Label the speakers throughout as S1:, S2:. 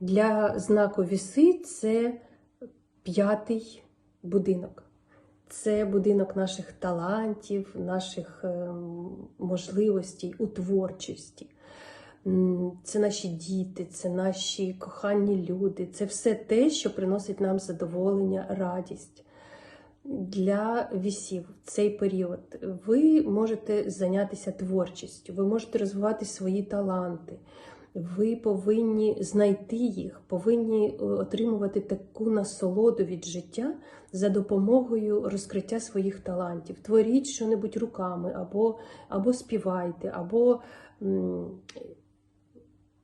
S1: Для знаку віси це п'ятий будинок. Це будинок наших талантів, наших ем, можливостей у творчості. Це наші діти, це наші кохані люди, це все те, що приносить нам задоволення, радість. Для вісів в цей період ви можете зайнятися творчістю, ви можете розвивати свої таланти. Ви повинні знайти їх, повинні е, отримувати таку насолоду від життя за допомогою розкриття своїх талантів. Творіть що-небудь руками, або, або співайте, або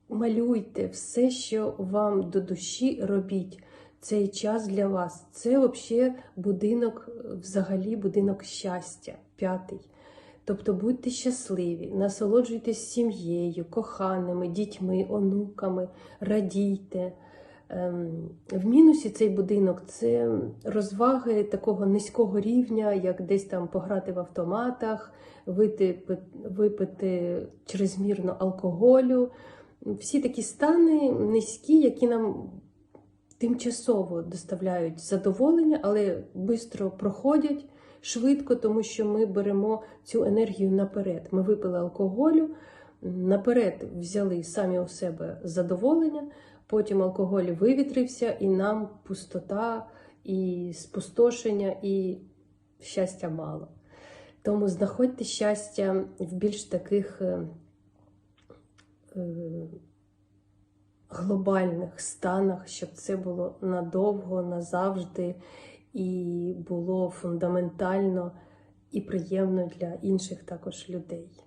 S1: малюйте все, що вам до душі робіть. Цей час для вас. Це взагалі будинок, взагалі будинок щастя, п'ятий. Тобто будьте щасливі, насолоджуйтесь сім'єю, коханими, дітьми, онуками, радійте. Ем, В мінусі цей будинок це розваги такого низького рівня, як десь там пограти в автоматах, випити, випити чрезмірно алкоголю. Всі такі стани низькі, які нам тимчасово доставляють задоволення, але швидко проходять швидко, тому що ми беремо цю енергію наперед. Ми випили алкоголю, наперед взяли самі у себе задоволення, потім алкоголь вивітрився, і нам пустота, і спустошення, і щастя мало. Тому знаходьте щастя в більш таких е, е, глобальних станах, щоб це було надовго, назавжди і було фундаментально і приємно для інших також людей.